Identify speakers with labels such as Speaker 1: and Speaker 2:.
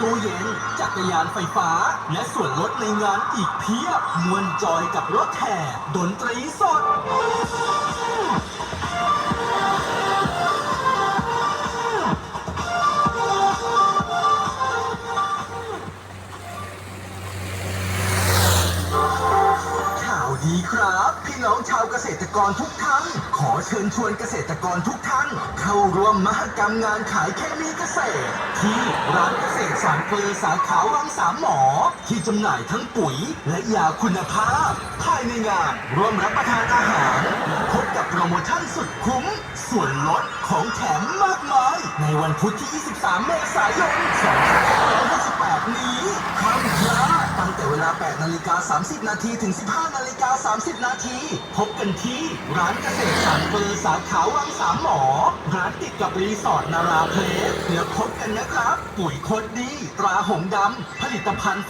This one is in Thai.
Speaker 1: ตู้เย็นจักรยานไฟฟ้า และส่วนลดในงานอีกเพียบมวลจอยกับรถแห่ดนตรีสด ดีครับ พี่น้องชาวเกษตรกรทุกท่าน ขอเชิญชวนเกษตรกรทุกท่าน เข้าร่วมมหกรรมงานขายเคมีเกษตร ที่ร้านเกษตรสารเกลือสาขาวังสามหมอ ที่จำหน่ายทั้งปุ๋ยและยาคุณภาพ ภายในงานร่วมรับประทานอาหาร พบกับโปรโมชั่นสุดคุ้ม ส่วนลดของแถมมากมาย ในวันพุธที่ 23 เมษายน 2568 นี้ ลา 8 นาฬิกา 30 นาทีถึง 15 นาฬิกา 30 นาที พบกันที่ ร้านเกษตรสารเกลือสาขาวังสามหมอ ร้านติดกับรีสอร์ทนาราเพลสเดี๋ยวพบกันนะครับ ปุ๋ยโคตรดี ตราหงส์ดำผลิตภัณฑ์